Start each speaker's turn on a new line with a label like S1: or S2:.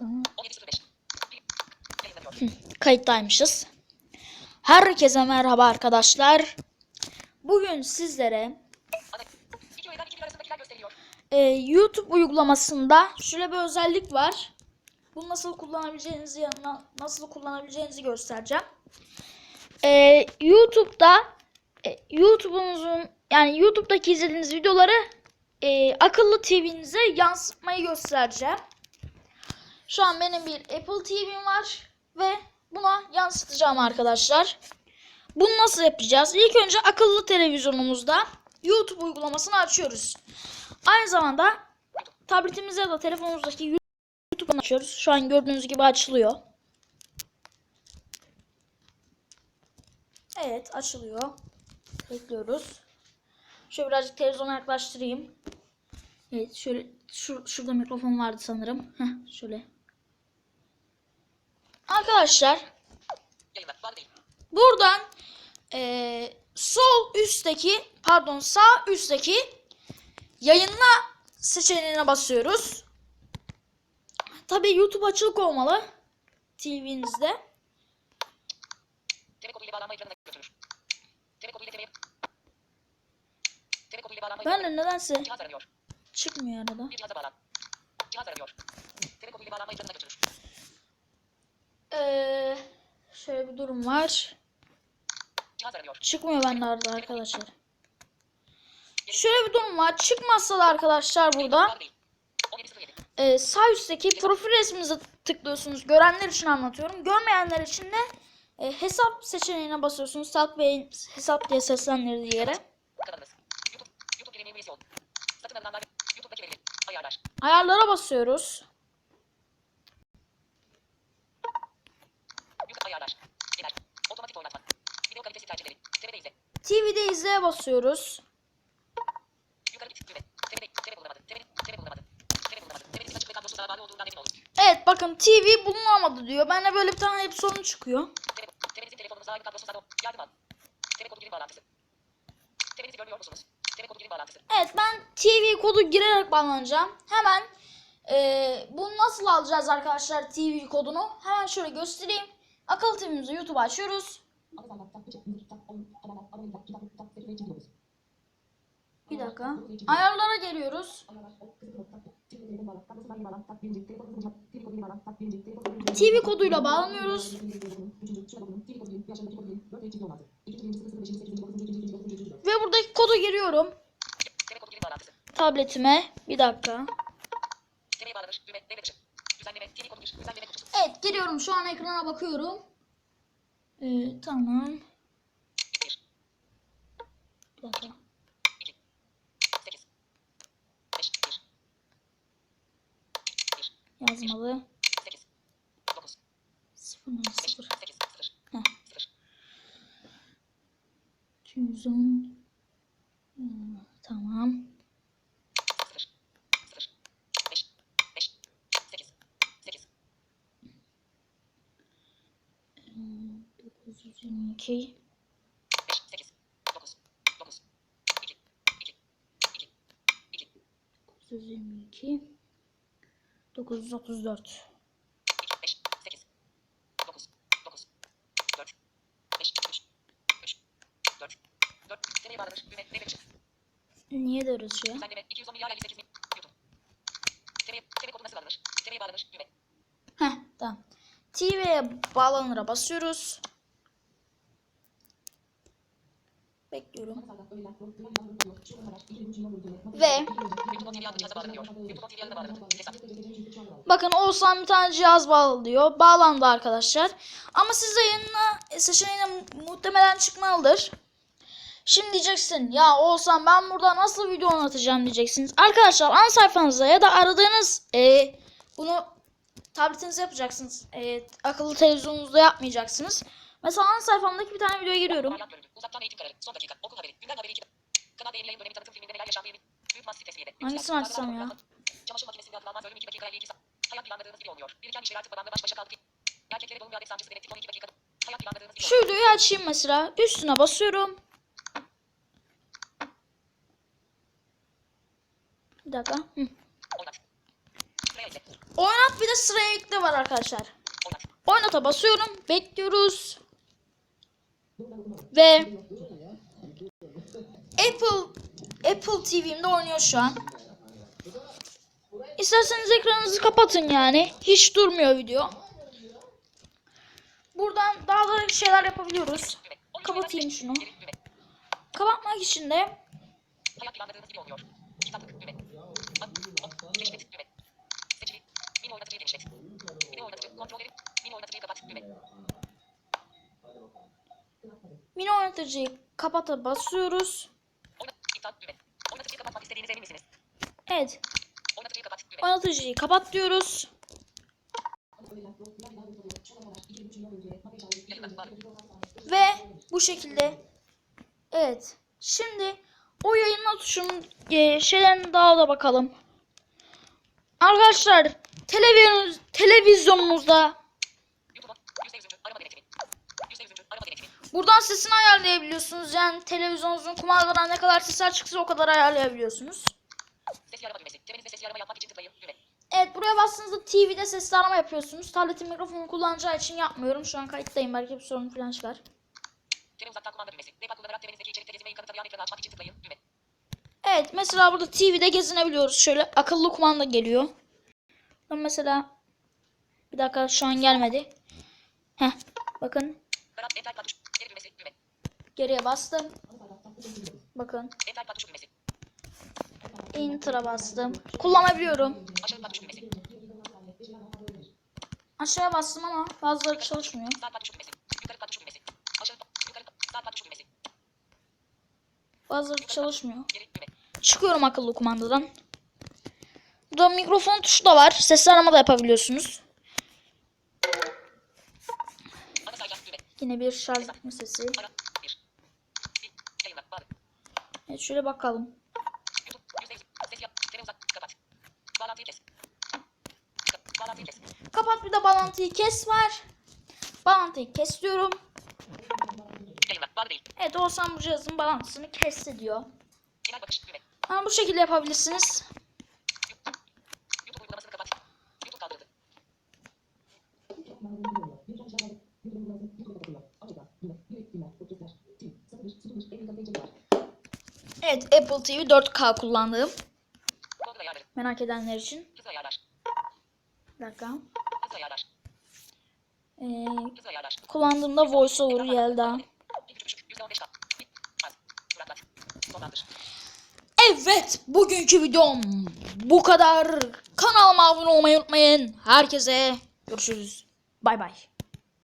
S1: dakika.
S2: 17.05. Yayınlanıyor.
S1: Kayıttaymışız. Herkese merhaba arkadaşlar. Bugün sizlere e, YouTube uygulamasında şöyle bir özellik var. Bunu nasıl kullanabileceğinizi na- nasıl kullanabileceğinizi göstereceğim. E, YouTube'da e, YouTube'unuzun yani YouTube'daki izlediğiniz videoları e, akıllı TV'nize yansıtmayı göstereceğim. Şu an benim bir Apple TV'm var ve buna yansıtacağım arkadaşlar. Bunu nasıl yapacağız? İlk önce akıllı televizyonumuzda YouTube uygulamasını açıyoruz. Aynı zamanda tabletimize ya da telefonumuzdaki YouTube'u açıyoruz. Şu an gördüğünüz gibi açılıyor. Evet açılıyor. Bekliyoruz. Şöyle birazcık televizyona yaklaştırayım. Evet şöyle şu, şurada mikrofon vardı sanırım. Heh, şöyle. Arkadaşlar buradan eee, sol üstteki pardon sağ üstteki yayınla seçeneğine basıyoruz. Tabii YouTube açık olmalı TV'nizde. Ben de nedense çıkmıyor arada.
S2: Cihaz aranıyor. TV kodu ile bağlanma ekranına götürür.
S1: Eee, şöyle bir durum var. Çıkmıyor bende arada arkadaşlar. Şöyle bir durum var. Çıkmazsa da arkadaşlar burada
S2: Bağlı değil. 17.07.
S1: e, sağ üstteki profil resminize tıklıyorsunuz. Görenler için anlatıyorum. Görmeyenler için de e, hesap seçeneğine basıyorsunuz. Salt Bey'in hesap diye seslendirdiği yere.
S2: Kanalınız. YouTube. YouTube Premium üyesi ol. Satın alınanlar. YouTube'daki veriler. Ayarlar.
S1: Ayarlara basıyoruz.
S2: YouTube ayarlar. Genel. Otomatik oynatma. Video kalitesi tercihleri. TV'de izle.
S1: TV'de izleye basıyoruz.
S2: Yukarı git. Düğme. TV'de. TV bulunamadı. TV. TV bulunamadı. TV bulunamadı. TV'nin açık ve kablosuna olduğundan emin olun.
S1: Evet bakın TV bulunamadı diyor. Bende böyle bir tane hep sorun çıkıyor.
S2: TV. TV'nizin telefonunuza ait kablosuna da yardım al. TV kodu girin bağlantısı. TV'nizi görmüyor musunuz? TV kodu girin bağlantısı.
S1: Evet ben TV kodu girerek bağlanacağım. Hemen eee bunu nasıl alacağız arkadaşlar TV kodunu? Hemen şöyle göstereyim. Akıllı TV'mizi YouTube açıyoruz. Bir dakika. Ayarlara geliyoruz. TV koduyla bağlanıyoruz. Ve buradaki kodu giriyorum. Tabletime. Bir dakika. Evet giriyorum. Şu an ekrana bakıyorum. Ee, tamam.
S2: Bir
S1: dakika. yazmalı. 210 hmm, tamam.
S2: 0 0 5 5 8 8 hmm, 922
S1: 922 934
S2: İki. Beş. Sekiz. Dokuz. Dokuz. Dört. Beş. Üç. Üç. Dört. Dört. TV'ye bağlanır. Düğme. Devre dışı.
S1: Niye de öyle şey?
S2: Düzenleme 210 milyar 58 bin.
S1: Heh tamam. TV'ye bağlanıra basıyoruz. Bekliyorum. Ve bakın Oğuzhan bir tane cihaz bağlı diyor. Bağlandı arkadaşlar. Ama size yayınla seçeneğine mu- muhtemelen çıkmalıdır. Şimdi diyeceksin ya Oğuzhan ben burada nasıl video anlatacağım diyeceksiniz. Arkadaşlar ana sayfanıza ya da aradığınız e, bunu tabletinize yapacaksınız. E, akıllı televizyonunuzda yapmayacaksınız. Mesela ana sayfamdaki bir tane videoya giriyorum.
S2: Uzaktan eğitim kararı. Son dakika. Okul haberi. Gündem haberi 2. Kanal yeni yayın dönemi tanıtım filminde neler yaşandığı. Büyük masif tesviyede.
S1: Hangisini açsam ya?
S2: Çamaşır makinesinde atılanlar bölüm 2 dakika 52 saat. Hayat planladığınız gibi olmuyor. Biriken işler artık babamla baş başa kaldık. Erkeklere doğum bir adet sancısı dedektif 12 dakika. Hayat planladığınız gibi
S1: Şu videoyu açayım mesela. Üstüne basıyorum. Bir dakika. Hı.
S2: Oynat
S1: bir de sıraya ekle var arkadaşlar.
S2: Oynat.
S1: Oynata basıyorum. Bekliyoruz. Ve Apple Apple TV'mde oynuyor şu an. İsterseniz ekranınızı kapatın yani. Hiç durmuyor video. Buradan daha da şeyler yapabiliyoruz.
S2: Düğme. 13
S1: Kapatayım şunu. Kapatmak için de.
S2: Mini oynatıcıyı
S1: kapata basıyoruz.
S2: Oynat. Oynatıcıyı kapat
S1: diyoruz. Ve bu şekilde evet. Şimdi o yayınla tuşunun e, şeylerine daha da bakalım. Arkadaşlar televizyon televizyonunuzda buradan sesini ayarlayabiliyorsunuz. Yani televizyonunuzun kumandadan ne kadar sesler çıksa o kadar ayarlayabiliyorsunuz.
S2: Ses yarama düğmesi. Temenizde ses yarama yapmak için tıklayın. Düğme.
S1: Evet buraya bastığınızda TV'de sesli arama yapıyorsunuz. Tabletin mikrofonu kullanacağı için yapmıyorum. Şu an kayıttayım. Belki bir sorun falan çıkar.
S2: Tele uzaktan kumanda düğmesi. D-pad kullanarak temenizdeki içerikte gezmeyi kanıtlayan ekranı açmak için tıklayın. Düğme.
S1: Evet mesela burada TV'de gezinebiliyoruz. Şöyle akıllı kumanda geliyor. Ben mesela bir dakika şu an gelmedi. Heh bakın geriye bastım. Bakın. Enter'a bastım. Kullanabiliyorum. Aşağıya bastım ama bazıları çalışmıyor. Bazıları çalışmıyor. Çıkıyorum akıllı kumandadan. Burada mikrofon tuşu da var. Sesli arama da yapabiliyorsunuz. Yine bir şarj etme sesi. Evet şöyle bakalım.
S2: YouTube. Yüzde yüz. Ses yap. Tele uzak. Kapat. Bağlantıyı kes. Ka- Bağlantıyı kes.
S1: Kapat bir de bağlantıyı kes var. Bağlantıyı kes diyorum. Evet Oğuzhan bu cihazın bağlantısını kesti diyor. Ama bu şekilde yapabilirsiniz. Evet Apple TV 4K kullandığım.
S2: Google ayarları.
S1: Merak edenler için. Bir dakika.
S2: Bir. Az. Duraklat. Sonlandır.
S1: Evet bugünkü videom bu kadar. Kanalıma abone olmayı unutmayın. Herkese görüşürüz. Bay bay.